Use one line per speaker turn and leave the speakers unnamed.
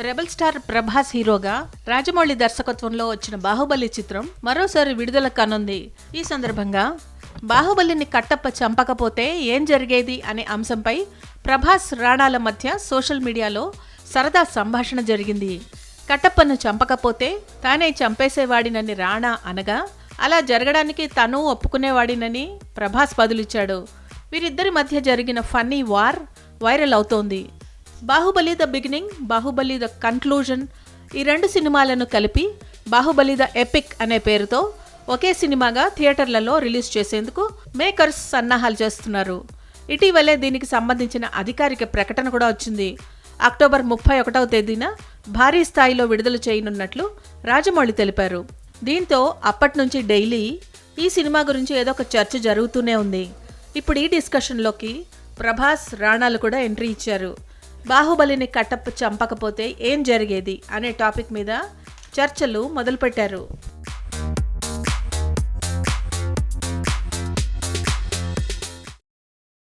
Rebel star Prabhas హీరోగా రాజమౌళి దర్శకత్వంలో వచ్చిన బాహుబలి చిత్రం మరోసారి విడుదల కానుంది. ఈ సందర్భంగా బాహుబలిని కట్టప్ప చంపకపోతే ఏం జరిగేది అనే అంశంపై ప్రభాస్ రాణాల మధ్య సోషల్ మీడియాలో సరదా సంభాషణ జరిగింది. కట్టప్పను చంపకపోతే తానే చంపేసేవాడినని రాణా అనగా అలా జరగడానికి తను ఒప్పుకునేవాడినని ప్రభాస్ బదులిచ్చాడు. వీరిద్దరి మధ్య జరిగిన ఫన్నీ వార్ వైరల్ అవుతోంది. Baahubali the beginning Baahubali the conclusion ఈ రెండు సినిమాలను కలిపి బాహుబలి ద ఎపిక్ అనే పేరుతో ఒకే సినిమాగా థియేటర్లలో రిలీజ్ చేసేందుకు మేకర్స్ సన్నాహాలు చేస్తున్నారు. ఇటీవలే దీనికి సంబంధించిన అధికారిక ప్రకటన కూడా వచ్చింది. అక్టోబర్ ముప్పై ఒకటవ తేదీన భారీ స్థాయిలో విడుదల చేయనున్నట్లు రాజమౌళి తెలిపారు. దీంతో అప్పటి నుంచి డైలీ ఈ సినిమా గురించి ఏదో ఒక చర్చ జరుగుతూనే ఉంది. ఇప్పుడు ఈ డిస్కషన్లోకి ప్రభాస్ రాణాలు కూడా ఎంట్రీ ఇచ్చారు. బాహుబలిని కట్టప్ప చంపకపోతే ఏం జరిగేది అనే టాపిక్ మీద చర్చలు మొదలుపెట్టారు.